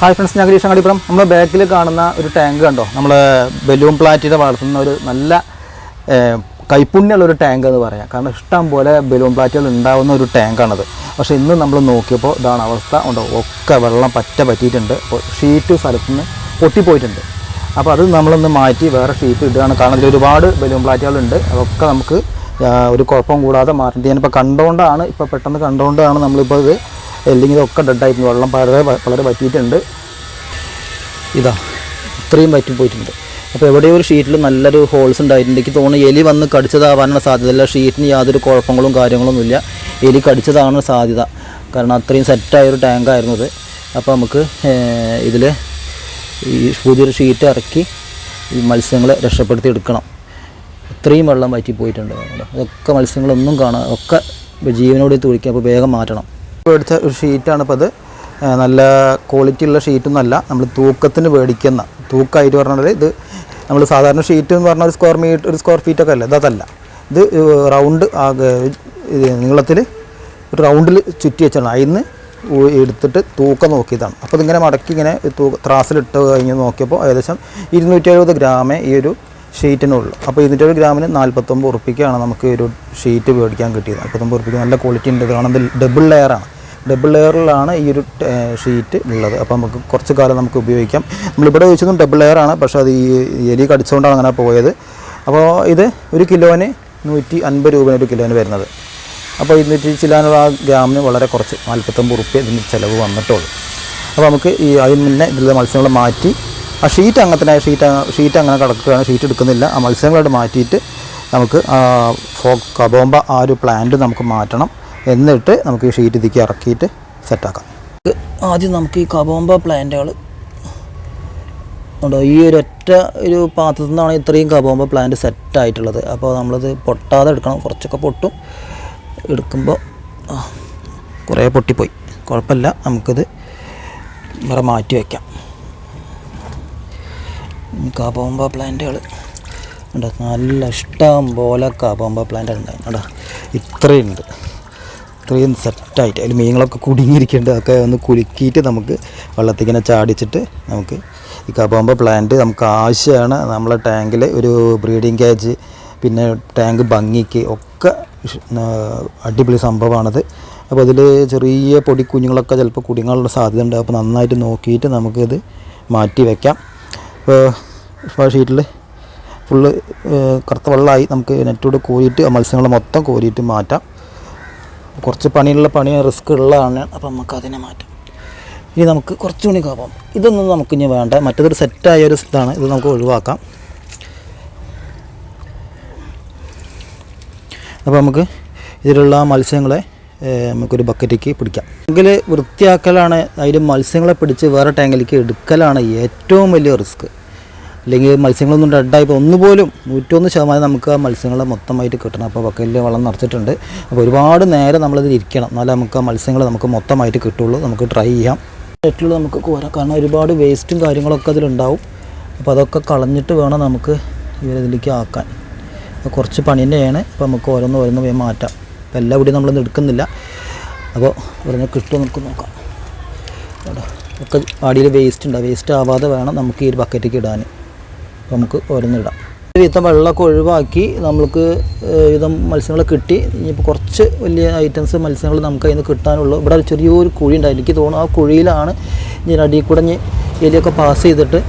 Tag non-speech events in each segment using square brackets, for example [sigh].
Hi friends ഞാൻ ഗരീഷ് നമ്മൾ ബാക്കിൽ കാണുന്ന ഒരു ടാങ്ക് കണ്ടോ? നമ്മൾ ബലൂൺ പ്ലാറ്റിനെ വളർത്തുന്ന ഒരു നല്ല കൈപ്പുണ്യമുള്ളൊരു ടാങ്ക് എന്ന് പറയാം. കാരണം ഇഷ്ടം പോലെ ബലൂൺ പ്ലാറ്റുകൾ ഉണ്ടാവുന്ന ഒരു ടാങ്കാണത്. പക്ഷേ ഇന്ന് നമ്മൾ നോക്കിയപ്പോൾ ഇതാണ് അവസ്ഥ. ഉണ്ടോ ഒക്കെ വെള്ളം പറ്റ പറ്റിയിട്ടുണ്ട്. അപ്പോൾ ഷീറ്റ് സ്ഥലത്ത് നിന്ന് പൊട്ടിപ്പോയിട്ടുണ്ട്. അപ്പോൾ അത് നമ്മളൊന്ന് മാറ്റി വേറെ ഷീറ്റ് ഇടുകയാണ്. കാരണം ഇതിൽ ഒരുപാട് ബലൂൺ പ്ലാറ്റുകളുണ്ട് അതൊക്കെ നമുക്ക് ഒരു കുഴപ്പം കൂടാതെ മാറ്റേണ്ടി ഞാനിപ്പോൾ കണ്ടുകൊണ്ടാണ് ഇപ്പോൾ പെട്ടെന്ന് കണ്ടുകൊണ്ടാണ് നമ്മളിപ്പോൾ ഇത് അല്ലെങ്കിൽ ഇതൊക്കെ ഡെഡായിട്ട് വെള്ളം വളരെ വളരെ പറ്റിയിട്ടുണ്ട് ഇതാ ഇത്രയും പറ്റി പോയിട്ടുണ്ട്. അപ്പോൾ എവിടെയോ ഒരു ഷീറ്റിൽ നല്ലൊരു ഹോൾസ് ഉണ്ടായിട്ടുണ്ട്. എനിക്ക് തോന്നുന്നു എലി വന്ന് കടിച്ചതാവാനുള്ള സാധ്യതയില്ല. ഷീറ്റിന് യാതൊരു കുഴപ്പങ്ങളും കാര്യങ്ങളൊന്നുമില്ല. എലി കടിച്ചതാണ് സാധ്യത. കാരണം അത്രയും സെറ്റായൊരു ടാങ്കായിരുന്നു അത്. അപ്പോൾ നമുക്ക് ഇതിൽ ഈ പുതിയൊരു ഷീറ്റ് ഇറക്കി ഈ മത്സ്യങ്ങളെ രക്ഷപ്പെടുത്തി എടുക്കണം. ഇത്രയും വെള്ളം വറ്റി പോയിട്ടുണ്ട്. അതൊക്കെ മത്സ്യങ്ങളൊന്നും കാണാൻ ഒക്കെ ജീവനോടെ തുളിക്കുക അപ്പോൾ വേഗം മാറ്റണം. മേടിച്ച ഒരു ഷീറ്റാണ് ഇപ്പോൾ അത് നല്ല ക്വാളിറ്റി ഉള്ള ഷീറ്റൊന്നും അല്ല നമ്മൾ തൂക്കത്തിന് മേടിക്കുന്ന തൂക്കമായിട്ട് പറഞ്ഞാൽ ഇത് നമ്മൾ സാധാരണ ഷീറ്റ് എന്ന് പറഞ്ഞാൽ ഒരു സ്ക്വയർ മീറ്റർ ഒരു സ്ക്വയർ ഫീറ്റ് ഒക്കെ അല്ല? അതല്ല. ഇത് റൗണ്ട് നീളത്തിൽ ഒരു റൗണ്ടിൽ ചുറ്റി വെച്ചാണ്. അതിന്ന് എടുത്തിട്ട് തൂക്കം നോക്കിയതാണ്. അപ്പോൾ ഇതിങ്ങനെ മടക്കി ഇങ്ങനെ തൂ ത്രാസിലിട്ട് കഴിഞ്ഞ് നോക്കിയപ്പോൾ ഏകദേശം ഇരുന്നൂറ്റി എഴുപത് ഗ്രാമേ ഈ ഒരു ഷീറ്റിനുള്ളൂ. അപ്പോൾ ഇരുന്നൂറ്റി ഗ്രാമിന് നാൽപ്പത്തൊമ്പത് ഉറുപ്പിക്കാണ് നമുക്ക് ഒരു ഷീറ്റ് മേടിക്കാൻ കിട്ടിയത്. നാൽപ്പത്തൊമ്പത് ഉറുപ്പിക്ക് നല്ല ക്വാളിറ്റി ഉണ്ട്. കാരണം ഇത് ഡബിൾ ലെയറാണ് ഡബിൾ ലെയറിലാണ് ഈ ഒരു ഷീറ്റ് ഉള്ളത്. അപ്പോൾ നമുക്ക് കുറച്ച് കാലം നമുക്ക് ഉപയോഗിക്കാം. നമ്മളിവിടെ ചോദിച്ചതും ഡബിൾ ലെയറാണ് പക്ഷേ അത് ഈ എലി കടിച്ചുകൊണ്ടാണ് അങ്ങനെ പോയത്. അപ്പോൾ ഇത് ഒരു കിലോന് നൂറ്റി അൻപത് രൂപയാണ് ഒരു കിലോന് വരുന്നത്. അപ്പോൾ ഇരുന്നൂറ്റി ചില്ലാനുള്ള ആ ഗ്രാമിന് വളരെ കുറച്ച് നാൽപ്പത്തൊമ്പത് റുപ്യ ഇതിന് ചിലവ് വന്നിട്ടുള്ളൂ. അപ്പോൾ നമുക്ക് ഈ അതിന് മുന്നേ ഇതിലെ മത്സ്യങ്ങളെ മാറ്റി ആ ഷീറ്റ് അങ്ങനത്തെ ഷീറ്റ് ഷീറ്റ് അങ്ങനെ കിടക്കുകയാണ്. ഷീറ്റ് എടുക്കുന്നില്ല. ആ മത്സ്യങ്ങളോട് മാറ്റിയിട്ട് നമുക്ക് ഫോ കബോംബ ആ ഒരു പ്ലാന്റ് നമുക്ക് മാറ്റണം എന്നിട്ട് നമുക്ക് ഈ ഷീറ്റ് ഇതിക്ക് ഇറക്കിയിട്ട് സെറ്റാക്കാം ആദ്യം നമുക്ക് ഈ കബോംബ പ്ലാന്റുകൾ ഉണ്ടോ? ഈ ഒരു ഒറ്റ ഒരു പാത്രത്തിൽ നിന്നാണ് ഇത്രയും കബോംബ പ്ലാന്റ് സെറ്റായിട്ടുള്ളത് അപ്പോൾ നമ്മളത് പൊട്ടാതെ എടുക്കണം. കുറച്ചൊക്കെ പൊട്ടും. എടുക്കുമ്പോൾ കുറേ പൊട്ടിപ്പോയി. കുഴപ്പമില്ല. നമുക്കിത് വേറെ മാറ്റി വയ്ക്കാം കാബോമ്പ പ്ലാന്റുകൾ ഉണ്ട് നല്ല ഇഷ്ടം പോലെ കാപ്പാമ്പ പ്ലാന്റ് ഉണ്ടായിരുന്നു. കേട്ടോ ഇത്രയുണ്ട് ഇത്രയും സെറ്റായിട്ട്. അതിൽ മീനുകളൊക്കെ കുടുങ്ങിയിരിക്കേണ്ടത് അതൊക്കെ ഒന്ന് കുലുക്കിയിട്ട് നമുക്ക് വെള്ളത്തിൽ ഇങ്ങനെ ചാടിച്ചിട്ട് നമുക്ക് ഈ കബോമ്പ പ്ലാന്റ് നമുക്ക് ആവശ്യമാണ്. നമ്മളെ ടാങ്കിൽ ഒരു ബ്രീഡിങ് കേജ് പിന്നെ ടാങ്ക് ഭംഗിക്ക് ഒക്കെ അടിപൊളി സംഭവമാണത്. അപ്പോൾ അതിൽ ചെറിയ പൊടി കുഞ്ഞുങ്ങളൊക്കെ ചിലപ്പോൾ കുടുങ്ങാനുള്ള സാധ്യത ഉണ്ട് അപ്പോൾ നന്നായിട്ട് നോക്കിയിട്ട് നമുക്കിത് മാറ്റി വയ്ക്കാം ഷീറ്റിൽ ഫുള്ള് കറുത്ത വെള്ളമായി നമുക്ക് നെറ്റോട് കോരിയിട്ട് മത്സ്യങ്ങൾ മൊത്തം കോരിയിട്ട് മാറ്റാം. കുറച്ച് പണിയുള്ള പണി റിസ്ക് ഉള്ളതാണ്. അപ്പോൾ നമുക്ക് അതിനെ മാറ്റാം. ഇനി നമുക്ക് കുറച്ച് മണി കാപ്പം ഇതൊന്നും നമുക്ക് ഇനി വേണ്ട. മറ്റേതൊരു സെറ്റായ ഒരു ഇതാണ്. ഇത് നമുക്ക് ഒഴിവാക്കാം. അപ്പോൾ നമുക്ക് ഇതിലുള്ള മത്സ്യങ്ങളെ നമുക്കൊരു ബക്കറ്റിലേക്ക് പിടിക്കാം. ടാങ്കിൽ വൃത്തിയാക്കലാണ്. അതിൽ മത്സ്യങ്ങളെ പിടിച്ച് വേറെ ടാങ്കിലേക്ക് എടുക്കലാണ് ഏറ്റവും വലിയ റിസ്ക് അല്ലെങ്കിൽ മത്സ്യങ്ങളൊന്നും ഡെഡായിപ്പോൾ ഒന്നുപോലും നൂറ്റൊന്ന് ശതമാനം നമുക്ക് ആ മത്സ്യങ്ങളെ മൊത്തമായിട്ട് കിട്ടണം. അപ്പോൾ വക്കലിൽ വളം നിറച്ചിട്ടുണ്ട്. അപ്പോൾ ഒരുപാട് നേരം നമ്മളിതിൽ ഇരിക്കണം. എന്നാലേ നമുക്ക് ആ മത്സ്യങ്ങൾ നമുക്ക് മൊത്തമായിട്ട് കിട്ടുള്ളൂ. നമുക്ക് ട്രൈ ചെയ്യാം. നെറ്റിൽ നമുക്ക് കോരാം കാരണം ഒരുപാട് വേസ്റ്റും കാര്യങ്ങളൊക്കെ അതിലുണ്ടാവും. അപ്പോൾ അതൊക്കെ കളഞ്ഞിട്ട് വേണം നമുക്ക് ഇവരിതിലേക്ക് ആക്കാൻ. കുറച്ച് പണി തന്നെയാണ്. അപ്പോൾ നമുക്ക് ഓരോന്ന് ഓരോന്ന് പോയി മാറ്റാം. അപ്പോൾ എല്ലാ കൂടി നമ്മളൊന്നും എടുക്കുന്നില്ല. അപ്പോൾ ഓരോന്ന് കിട്ടുമോ നമുക്ക് നോക്കാം. ഒക്കെ അടിയിൽ വേസ്റ്റ് ഉണ്ട്. വേസ്റ്റ് ആവാതെ വേണം നമുക്ക് ഈ ഒരു ബക്കറ്റിലേക്ക് ഇടാൻ. നമുക്ക് ഓരോന്നിടാം. വിധം വെള്ളമൊക്കെ ഒഴിവാക്കി നമുക്ക് വിധം മത്സ്യങ്ങളെ കിട്ടി. ഇനിയിപ്പോൾ കുറച്ച് വലിയ ഐറ്റംസ് മത്സ്യങ്ങൾ നമുക്ക് അതിന് കിട്ടാനുള്ളൂ ഇവിടെ ചെറിയൊരു കുഴി ഉണ്ടായി. എനിക്ക് തോന്നുന്നു ആ കുഴിയിലാണ് ഇനി അടിയിൽ കൂടെ ഇനി എലിയൊക്കെ പാസ് ചെയ്തിട്ട്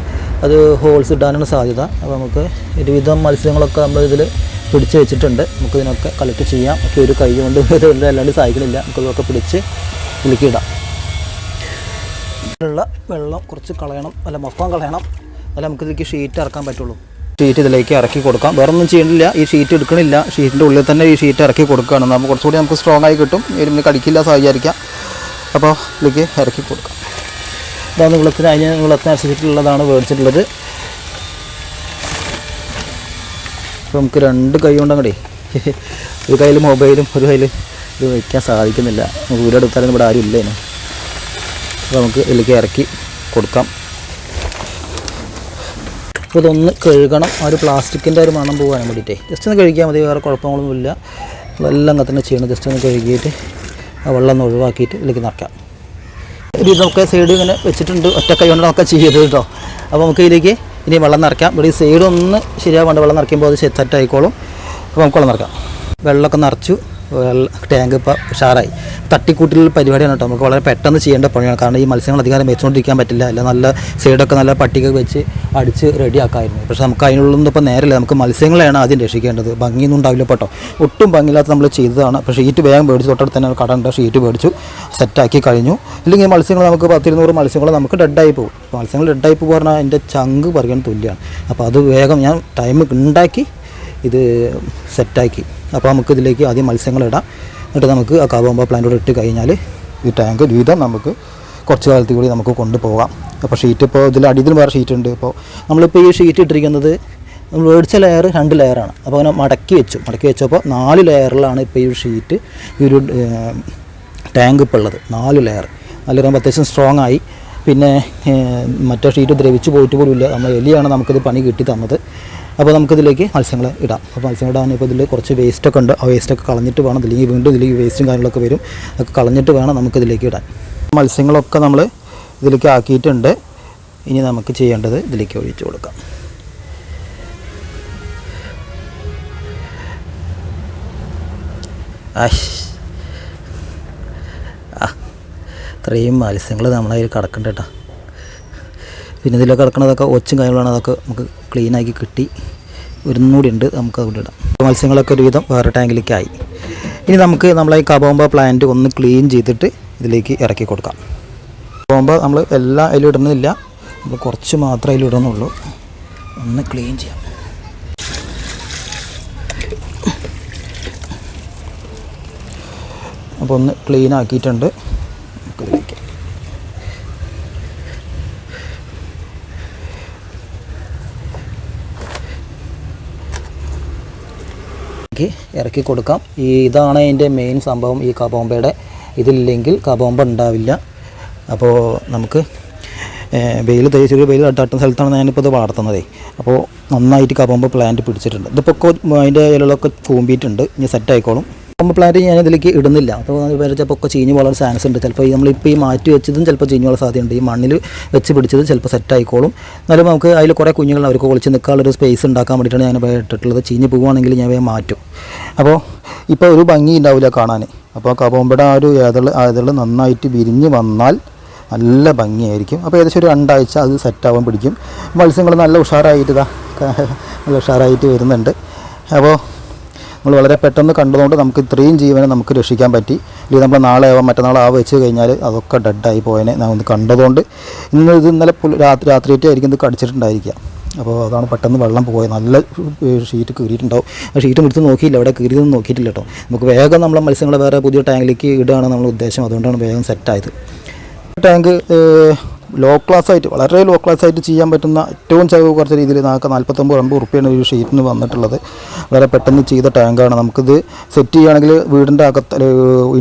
അത് ഹോൾസ് ഇടാനാണ് സാധ്യത. അപ്പോൾ നമുക്ക് ഒരുവിധം മത്സ്യങ്ങളൊക്കെ നമ്മൾ ഇതിൽ പിടിച്ച് വെച്ചിട്ടുണ്ട്. നമുക്ക് ഇതിനൊക്കെ കളക്ട് ചെയ്യാം. ഒക്കെ ഒരു കൈ കൊണ്ട് ഇതുകൊണ്ട് അല്ലാണ്ട് സാധിക്കണില്ല നമുക്ക് ഇതൊക്കെ പിടിച്ച് ഇതിലേക്ക് ഇടാം ഉള്ള വെള്ളം കുറച്ച് കളയണം. അല്ല മൊത്തം കളയണം. അല്ല നമുക്ക് ഇതിലേക്ക് ഷീറ്റ് ഇറക്കാൻ പറ്റുള്ളൂ. ഷീറ്റ് ഇതിലേക്ക് ഇറക്കി കൊടുക്കാം. വേറെ ഒന്നും ചെയ്യണില്ല ഈ ഷീറ്റ് എടുക്കണില്ല. ഷീറ്റിന്റെ ഉള്ളിൽ തന്നെ ഈ ഷീറ്റ് ഇറക്കി കൊടുക്കുകയാണ്. നമ്മൾ കുറച്ചുകൂടി നമുക്ക് സ്ട്രോങ് ആയി കിട്ടും. എരുമിന് കടിക്കില്ല സാഹചര്യം അപ്പോൾ ഇതിലേക്ക് ഇറക്കി കൊടുക്കാം. ഇതാണ് നീളത്തിന് അതിന് നീളത്തിനനുസരിച്ചിട്ടുള്ളതാണ് മേടിച്ചിട്ടുള്ളത് അപ്പോൾ നമുക്ക് രണ്ട് കൈ കൊണ്ടങ്ങടേ. [laughs] ഒരു കയ്യിൽ മൊബൈലും ഒരു കയ്യിൽ ഇത് വയ്ക്കാൻ സാധിക്കുന്നില്ല. നമുക്ക് വീടെടുത്താലും ഇവിടെ ആരും ഇല്ല അപ്പോൾ നമുക്ക് ഇതിലേക്ക് ഇറക്കി കൊടുക്കാം. അപ്പോൾ ഇതൊന്ന് കഴുകണം. ആ ഒരു പ്ലാസ്റ്റിക്കിന്റെ ഒരു മണം പോകാൻ വേണ്ടിയിട്ടേ. ജസ്റ്റ് ഒന്ന് കഴുകിയാൽ മതി വേറെ കുഴപ്പങ്ങളൊന്നുമില്ല. എല്ലാം അങ്ങനെ തന്നെ ചെയ്യണം. ജസ്റ്റ് ഒന്ന് കഴുകിയിട്ട് ആ വെള്ളം ഒന്ന് ഒഴിവാക്കിയിട്ട് ഇതിലേക്ക് നിറക്കാം ഇത് നമുക്ക് സൈഡ് ഇങ്ങനെ വെച്ചിട്ടുണ്ട്. ഒറ്റ കൈ കൊണ്ട് നമുക്ക് ചെയ്യരുത് കേട്ടോ. അപ്പോൾ നമുക്ക് ഇതിലേക്ക് ഇനി വെള്ളം നിറയ്ക്കാം. ഇവിടെ ഈ സൈഡ് ഒന്ന് ശരിയാവേണ്ട വെള്ളം നിറയ്ക്കുമ്പോൾ അത് സെറ്റായിക്കോളും അപ്പോൾ നമുക്ക് വെള്ളം നിറയ്ക്കാം. വെള്ളമൊക്കെ നിറച്ചു. വെള്ള ടാങ്ക് ഇപ്പോൾ ഉഷാറായി. തട്ടിക്കൂട്ടിലുള്ള പരിപാടിയാണ് കേട്ടോ. നമുക്ക് വളരെ പെട്ടെന്ന് ചെയ്യേണ്ട പണിയാണ്. കാരണം ഈ മത്സ്യങ്ങൾ അധികാരം വെച്ചുകൊണ്ടിരിക്കാൻ പറ്റില്ല. അല്ല നല്ല സൈഡൊക്കെ നല്ല പട്ടിക വെച്ച് അടിച്ച് റെഡിയാക്കായിരുന്നു. പക്ഷേ നമുക്ക് അതിനുള്ളൊന്നും ഇപ്പോൾ നേരമില്ല നമുക്ക് മത്സ്യങ്ങളെയാണ് ആദ്യം രക്ഷിക്കേണ്ടത്. ഭംഗിയൊന്നും ഉണ്ടാവില്ല കേട്ടോ. ഒട്ടും ഭംഗിയില്ലാത്ത നമ്മൾ ചെയ്തതാണ്. പക്ഷേ ഷീറ്റ് വേഗം മേടിച്ചു തൊട്ടടുത്ത് തന്നെ കടണ്ട ഷീറ്റ് മേടിച്ചു. സെറ്റാക്കി കഴിഞ്ഞു. ഇല്ലെങ്കിൽ മത്സ്യങ്ങൾ നമുക്ക് പത്തിരുന്നൂറ് മത്സ്യങ്ങൾ നമുക്ക് ഡെഡായി പോകും. മത്സ്യങ്ങൾ ഡെഡായി പോകുക പറഞ്ഞാൽ എന്റെ ചങ്ക് പറയാൻ തുല്യമാണ് അപ്പോൾ അത് വേഗം ഞാൻ ടൈം ഉണ്ടാക്കി ഇത് സെറ്റാക്കി അപ്പോൾ നമുക്ക് ഇതിലേക്ക് ആദ്യം മത്സ്യങ്ങൾ ഇടാം എന്നിട്ട് നമുക്ക് ആ കാവുമ്പോൾ പ്ലാന്റോട് ഇട്ട് കഴിഞ്ഞാൽ ഈ ടാങ്ക് വീതം നമുക്ക് കുറച്ച് കാലത്തിൽ കൂടി നമുക്ക് കൊണ്ടുപോകാം. അപ്പോൾ ഷീറ്റ് ഇപ്പോൾ ഇതിൽ അടിയിൽ വേറെ ഷീറ്റ് ഉണ്ട്. ഇപ്പോൾ നമ്മളിപ്പോൾ ഈ ഷീറ്റ് ഇട്ടിരിക്കുന്നത് നമ്മൾ മേടിച്ച ലെയർ രണ്ട് ലെയറാണ് അപ്പോൾ അങ്ങനെ മടക്കി വെച്ചു. മടക്കി വെച്ചപ്പോൾ നാല് ലെയറിലാണ് ഇപ്പോൾ ഈ ഷീറ്റ് ഈ ഒരു ടാങ്ക് ഇപ്പോൾ ഉള്ളത്. നാല് ലെയർ നല്ല പറയുമ്പോൾ അത്യാവശ്യം സ്ട്രോങ് ആയി. പിന്നെ മറ്റേ ഷീറ്റ് ദ്രവിച്ച് പോയിട്ട് പോലും ഇല്ല. നമ്മൾ എലിയാണ് നമുക്കിത് പണി കിട്ടി തന്നത്. അപ്പോൾ നമുക്കിതിലേക്ക് മത്സ്യങ്ങൾ ഇടാം. അപ്പോൾ മത്സ്യങ്ങൾ ഇടാൻ ഇപ്പോൾ ഇതിൽ കുറച്ച് വേസ്റ്റൊക്കെ ഉണ്ട്. ആ വേസ്റ്റൊക്കെ കളഞ്ഞിട്ട് വേണം ഇതിലേക്ക് വീണ്ടും ഇതിലേക്ക് വേസ്റ്റും കാര്യങ്ങളൊക്കെ വരും. അതൊക്കെ കളഞ്ഞിട്ട് വേണം നമുക്കിതിലേക്ക് ഇടാൻ. മത്സ്യങ്ങളൊക്കെ നമ്മൾ ഇതിലേക്ക് ആക്കിയിട്ടുണ്ട്. ഇനി നമുക്ക് ചെയ്യേണ്ടത് ഇതിലേക്ക് ഒഴിച്ചു കൊടുക്കാം. ആ. ഇത്രയും മത്സ്യങ്ങൾ നമ്മളതിൽ കിടക്കണ്ട കേട്ടോ. പിന്നെ ഇതിലൊക്കെ കിടക്കണതൊക്കെ ഒച്ചും കാര്യങ്ങളാണ് അതൊക്കെ നമുക്ക് ക്ലീനാക്കി കിട്ടി. ഒരുന്നൂടി ഉണ്ട് നമുക്ക് അവിടെ ഇടാം. മത്സ്യങ്ങളൊക്കെ ഒരുവിധം വേറെ ടാങ്കിലേക്കായി. ഇനി നമുക്ക് നമ്മളെ ഈ കബോമ്പ പ്ലാന്റ് ഒന്ന് ക്ലീൻ ചെയ്തിട്ട് ഇതിലേക്ക് ഇറക്കി കൊടുക്കാം. കബോമ്പ നമ്മൾ എല്ലാം അതിലും ഇടുന്നില്ല. നമ്മൾ കുറച്ച് മാത്രമേ അതിൽ ഇടുന്നുള്ളൂ. ഒന്ന് ക്ലീൻ ചെയ്യാം. അപ്പോൾ ഒന്ന് ക്ലീൻ ആക്കിയിട്ടുണ്ട് നമുക്കിതിലേക്ക് ഇറക്കി കൊടുക്കാം. ഈ ഇതാണ് അതിന്റെ മെയിൻ സംഭവം ഈ കബോമ്പയുടെ ഇതില്ലെങ്കിൽ കബോമ്പ ഉണ്ടാവില്ല. അപ്പോൾ നമുക്ക് വെയിൽ തേച്ചൊരു വെയിൽ അട്ടാട്ടുന്ന സ്ഥലത്താണ് ഞാനിപ്പോൾ ഇത് വളർത്തുന്നതേ. അപ്പോൾ നന്നായിട്ട് കബോമ്പ് പ്ലാന്റ് പിടിച്ചിട്ടുണ്ട്. ഇതിപ്പോൾ അതിന്റെ ഇലകളൊക്കെ കൂമ്പിയിട്ടുണ്ട് ഇനി സെറ്റ് ആയിക്കോളും. കബോമ്പ പ്ലാന്റ് ഞാൻ ഇതിലേക്ക് ഇടുന്നില്ല. അപ്പോൾ ചിലപ്പോൾ ഒക്കെ ചീഞ്ഞ് പോകാൻ ചാൻസ് ഉണ്ട്. ചിലപ്പോൾ നമ്മളിപ്പോൾ ഈ മാറ്റി വെച്ചതും ചിലപ്പോൾ ചീഞ്ഞ് പോകാൻ സാധ്യതയുണ്ട്. ഈ മണ്ണിൽ വെച്ച് പിടിച്ചതും ചിലപ്പോൾ സെറ്റ് ആയിക്കോളും. എന്നാലും നമുക്ക് അതിൽ കുറേ കുഞ്ഞുങ്ങൾ അവർക്ക് ഒളിച്ച് നിൽക്കാനുള്ളൊരു സ്പേസ് ഉണ്ടാക്കാൻ വേണ്ടിയിട്ടാണ് ഞാൻ ഇട്ടിട്ടുള്ളത്. ചീഞ്ഞ് പോവുകയാണെങ്കിൽ ഞാൻ വേഗം മാറ്റും. അപ്പോൾ ഇപ്പോൾ ഒരു ഭംഗി ഉണ്ടാവില്ല കാണാൻ. അപ്പോൾ കബോമ്പയുടെ ആ ഒരു ഏതൾ ഏതൾ നന്നായിട്ട് വിരിഞ്ഞ് വന്നാൽ നല്ല ഭംഗിയായിരിക്കും. അപ്പോൾ ഏകദേശം ഒരു രണ്ടാഴ്ച അത് സെറ്റാവാൻ പിടിക്കും. മത്സ്യങ്ങൾ നല്ല ഉഷാറായിട്ട് ഇതാ [laughs] നല്ല ഉഷാറായിട്ട് വരുന്നുണ്ട്. അപ്പോൾ നമ്മൾ വളരെ പെട്ടെന്ന് കണ്ടതുകൊണ്ട് നമുക്ക് ഇത്രയും ജീവനെ നമുക്ക് രക്ഷിക്കാൻ പറ്റി. ഇത് നമ്മൾ നാളെ ആവാം മറ്റന്നാൾ ആ വെച്ച് കഴിഞ്ഞാൽ അതൊക്കെ ഡെഡായി പോയനെ ഒന്ന് കണ്ടതുകൊണ്ട് ഇന്ന് ഇത് ഇന്നലെ രാത്രി രാത്രിയായിട്ട് ആയിരിക്കും ഇത് കടിച്ചിട്ടുണ്ടായിരിക്കുക. അപ്പോൾ അതാണ് പെട്ടെന്ന് വെള്ളം പോയത്. നല്ല ഷീറ്റ് കീറിയിട്ടുണ്ടാവും. ആ ഷീറ്റ് എടുത്ത് നോക്കിയില്ല. അവിടെ കീറിയതെന്ന് നോക്കിയിട്ടില്ല കേട്ടോ. നമുക്ക് വേഗം നമ്മളെ മത്സ്യങ്ങളെ വേറെ പുതിയ ടാങ്കിലേക്ക് ഇടുകയാണ് നമ്മൾ ഉദ്ദേശം. അതുകൊണ്ടാണ് വേഗം സെറ്റായത് ടാങ്ക് ലോ ക്ലാസ് ആയിട്ട് വളരെ ലോ ക്ലാസ് ആയിട്ട് ചെയ്യാൻ പറ്റുന്ന ഏറ്റവും ചെലവ് കുറച്ച രീതിയിൽ നമുക്ക് നാൽപ്പത്തൊമ്പത് അമ്പത് റുപ്യാണ് ഒരു ഷീറ്റിന് വന്നിട്ടുള്ളത്. വളരെ പെട്ടെന്ന് ചെയ്ത ടാങ്കാണ് നമുക്കിത് സെറ്റ് ചെയ്യുകയാണെങ്കിൽ വീടിന്റെ അകത്ത്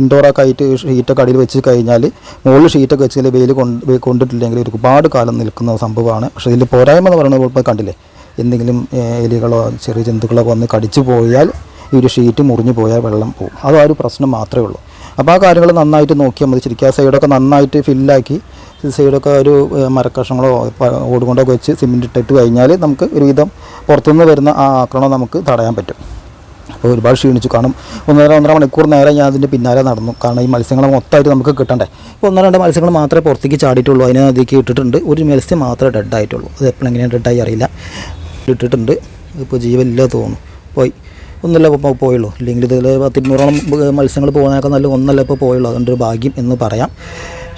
ഇൻഡോറൊക്കെ ആയിട്ട് ഷീറ്റൊക്കെ അടിയിൽ വെച്ച് കഴിഞ്ഞാൽ മുകളിൽ ഷീറ്റൊക്കെ വെച്ച് കഴിഞ്ഞാൽ വെയിൽ കൊണ്ട് കൊണ്ടിട്ടില്ലെങ്കിൽ ഒരുപാട് കാലം നിൽക്കുന്ന സംഭവമാണ്. പക്ഷേ ഇതിൽ പോരായ്മ എന്ന് പറയുന്നത് ഇപ്പോൾ കണ്ടില്ലേ? എന്തെങ്കിലും എലികളോ ചെറിയ ജന്തുക്കളോ വന്ന് കടിച്ചു പോയാൽ ഈ ഒരു ഷീറ്റ് മുറിഞ്ഞു പോയാൽ വെള്ളം പോകും. അത് ആ ഒരു പ്രശ്നം മാത്രമേ ഉള്ളൂ. അപ്പോൾ ആ കാര്യങ്ങൾ നന്നായിട്ട് നോക്കിയാൽ മതി ശരിക്കും ആ സൈഡൊക്കെ നന്നായിട്ട് ഫില്ലാക്കി സൈഡൊക്കെ ഒരു മരക്കഷങ്ങളോ പ- ഓടുകൊണ്ടൊക്കെ വെച്ച് സിമെന്റ് ഇട്ടിട്ട് കഴിഞ്ഞാൽ നമുക്ക് ഒരുവിധം പുറത്തുനിന്ന് വരുന്ന ആ ആക്രമണം നമുക്ക് തടയാൻ പറ്റും. അപ്പോൾ ഒരുപാട് ക്ഷീണിച്ചു. കാണും ഒന്നര ഒന്നര മണിക്കൂർ നേരം ഞാൻ അതിന്റെ പിന്നാലെ നടന്നു. കാരണം ഈ മത്സ്യങ്ങൾ മൊത്തമായിട്ട് നമുക്ക് കിട്ടണ്ടേ. ഇപ്പോൾ ഒന്നര രണ്ട് മത്സ്യങ്ങൾ മാത്രമേ പുറത്തേക്ക് ചാടിയിട്ടുള്ളൂ. അതിനെ അതിലേക്ക് ഇട്ടിട്ടുണ്ട്. ഒരു മത്സ്യം മാത്രമേ ഡെഡ് ആയിട്ടുള്ളൂ. അത് എപ്പോഴെങ്ങനെയാണ് ഡെഡായി അറിയില്ല. ഇട്ടിട്ടുണ്ട്. ഇപ്പോൾ ജീവനില്ല തോന്നുന്നു. പോയി. ഒന്നല്ല പോയുള്ളൂ. ഇല്ലെങ്കിൽ ഇതിൽ പത്തിരുന്നൂറോളം മത്സ്യങ്ങൾ പോകുന്നതൊക്കെ നല്ല ഒന്നല്ല ഇപ്പോൾ പോയുള്ളൂ. അതിന്റെ ഒരു ഭാഗ്യം എന്ന് പറയാം.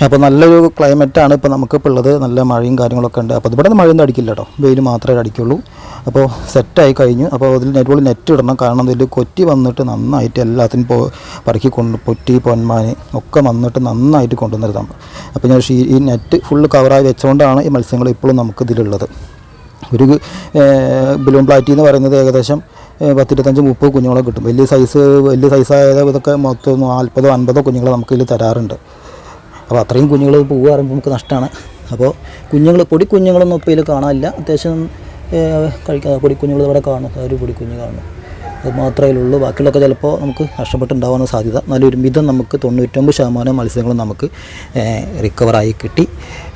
അപ്പോൾ നല്ലൊരു ക്ലൈമറ്റാണ് ഇപ്പോൾ നമുക്കിപ്പോൾ ഉള്ളത്. നല്ല മഴയും കാര്യങ്ങളൊക്കെ ഉണ്ട്. അപ്പോൾ ഇവിടെ മഴയൊന്നും അടിക്കില്ല കേട്ടോ. വെയിൽ മാത്രമേ അടിക്കുള്ളൂ. അപ്പോൾ സെറ്റായി കഴിഞ്ഞു. അപ്പോൾ അതിൽ നെറ്റ് നെറ്റ് ഇടണം. കാരണം ഇതിൽ കൊറ്റി വന്നിട്ട് നന്നായിട്ട് എല്ലാത്തിനും പോ പറക്കി കൊണ്ട് പൊറ്റി പൊന്മാൻ ഒക്കെ വന്നിട്ട് നന്നായിട്ട് കൊണ്ടുവന്നിരുത്താം അപ്പോൾ ഞാൻ ഈ നെറ്റ് ഫുള്ള് കവറായി വെച്ചുകൊണ്ടാണ് ഈ മത്സ്യങ്ങൾ ഇപ്പോഴും നമുക്ക് ഇതിലുള്ളത്. ഒരു ബലൂൺ പ്ലാറ്റി എന്ന് പറയുന്നത് ഏകദേശം പത്തിരുപത്തഞ്ച് മുപ്പത് കുഞ്ഞുങ്ങളെ കിട്ടും. വലിയ സൈസ് വലിയ സൈസായത് ഇതൊക്കെ മൊത്തം നാൽപ്പതോ അൻപതോ കുഞ്ഞുങ്ങളെ നമുക്ക് ഇതിൽ തരാറുണ്ട്. അപ്പോൾ അത്രയും കുഞ്ഞുങ്ങൾ പോകുക നമുക്ക് നഷ്ടമാണ് അപ്പോൾ കുഞ്ഞുങ്ങൾ പൊടി കുഞ്ഞുങ്ങളൊന്നും ഇപ്പോൾ ഇതിൽ കാണാനില്ല. അത്യാവശ്യം കഴിക്കാം പൊടി കുഞ്ഞുങ്ങൾ ഇവിടെ കാണും. ഒരു പൊടി കുഞ്ഞ് കാണും അത് മാത്രമേ ഉള്ളൂ. ബാക്കിയുള്ളൊക്കെ ചിലപ്പോൾ നമുക്ക് നഷ്ടപ്പെട്ടുണ്ടാവാൻ സാധ്യത. എന്നാലും മിതം നമുക്ക് തൊണ്ണൂറ്റൊമ്പത് ശതമാനം മത്സ്യങ്ങളും നമുക്ക് റിക്കവറായി കിട്ടി.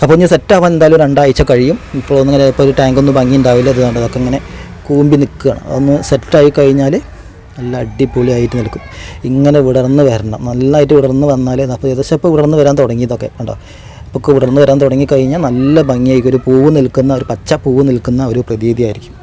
അപ്പോൾ ഇനി സെറ്റാവാൻ എന്തായാലും രണ്ടാഴ്ച കഴിയും. ഇപ്പോൾ ഒന്നും ഇങ്ങനെ ഇപ്പോൾ ഒരു ടാങ്കൊന്നും ഭംഗി ഉണ്ടാവില്ല അത് അതൊക്കെ ഇങ്ങനെ കൂമ്പി നിൽക്കുകയാണ്. അതൊന്ന് സെറ്റായി കഴിഞ്ഞാൽ നല്ല അടിപൊളിയായിട്ട് നിൽക്കും. ഇങ്ങനെ വിടർന്ന് വരണം. നന്നായിട്ട് വിടർന്ന് വന്നാൽ അപ്പോൾ ഏകദേശം ഇപ്പോൾ വിടർന്ന് വരാൻ തുടങ്ങിയതൊക്കെ കണ്ടോ? ഇപ്പോൾ വിടർന്ന് വരാൻ തുടങ്ങിക്കഴിഞ്ഞാൽ നല്ല ഭംഗിയായിരിക്കും ഒരു പൂവ് നിൽക്കുന്ന ഒരു പച്ച പൂവ് നിൽക്കുന്ന ഒരു പ്രതീതിയായിരിക്കും.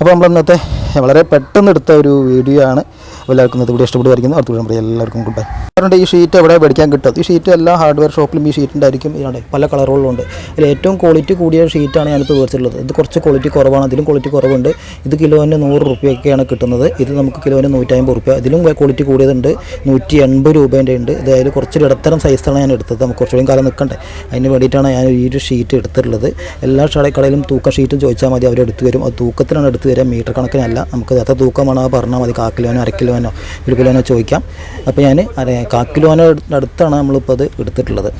അപ്പോൾ നമ്മൾ ഇന്നത്തെ വളരെ പെട്ടെന്ന് എടുത്ത ഒരു വീഡിയോ ആണ്. എല്ലാവർക്കും ഇത് വീഡിയോ ഇഷ്ടപ്പെടുമായിരിക്കുന്നു. അടുത്ത പറയാം എല്ലാവർക്കും ഗുഡ് ബൈ അതുകൊണ്ട് ഈ ഷീറ്റ് എവിടെ മേടിക്കാൻ കിട്ടും? ഈ ഷീറ്റ് എല്ലാ ഹാർഡ്വെയർ ഷോപ്പിലും ഈ ഷീറ്റ് ഉണ്ടായിരിക്കും. ഇതിനുണ്ട് പല കളറുകളുണ്ട് അതിൽ ഏറ്റവും ക്വാളിറ്റി കൂടിയ ഷീറ്റാണ് ഞാനിപ്പോൾ മേടിച്ചിട്ടുള്ളത്. ഇത് കുറച്ച് ക്വാളിറ്റി കുറവാണ്. അതിലും ക്വാളിറ്റി കുറവുണ്ട്. ഇത് കിലോന് നൂറ് റുപ്യൊക്കെയാണ് കിട്ടുന്നത്. ഇത് നമുക്ക് കിലോന് നൂറ്റമ്പത് റുപ്യ. ഇതിലും ക്വാളിറ്റി കൂടിയതുണ്ട്. നൂറ്റി എൺപത് രൂപേന്റെ ഉണ്ട്. ഇതായാലും കുറച്ചൊരു ഇടത്തരം സൈസാണ് ഞാൻ എടുത്തത്. നമുക്ക് കുറച്ചുകൂടി കാലം നിൽക്കണ്ടേ. അതിന് വേണ്ടിയിട്ടാണ് ഞാൻ ഈ ഒരു ഷീറ്റ് എടുത്തിട്ടുള്ളത്. എല്ലാ ഷടക്കടയിലും കടയിലും തൂക്ക ഷീറ്റും ചോദിച്ചാൽ മതി. അവർ എടുത്തു അത് തൂക്കത്തിലാണ് എടുത്തു തരിക മീറ്റർ കണക്കിനല്ല. നമുക്ക് എത്ര തൂക്കമാണ് പറഞ്ഞാൽ മതി. കാ അരക്കിലോ അര കിലോനോ ഒരു കിലോനോ ചോദിക്കാം. അപ്പോൾ ഞാൻ അറിയാം കാ കിലോനോ അടുത്താണ് നമ്മളിപ്പോൾ അത് എടുത്തിട്ടുള്ളത്.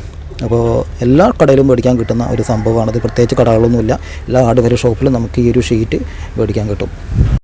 അപ്പോൾ എല്ലാ കടയിലും മേടിക്കാൻ കിട്ടുന്ന ഒരു സംഭവമാണ്. ഇത് പ്രത്യേകിച്ച് കടകളൊന്നുമില്ല. എല്ലാ ഹാർഡ്വെയർ ഷോപ്പിലും നമുക്ക് ഈ ഒരു ഷീറ്റ് മേടിക്കാൻ കിട്ടും.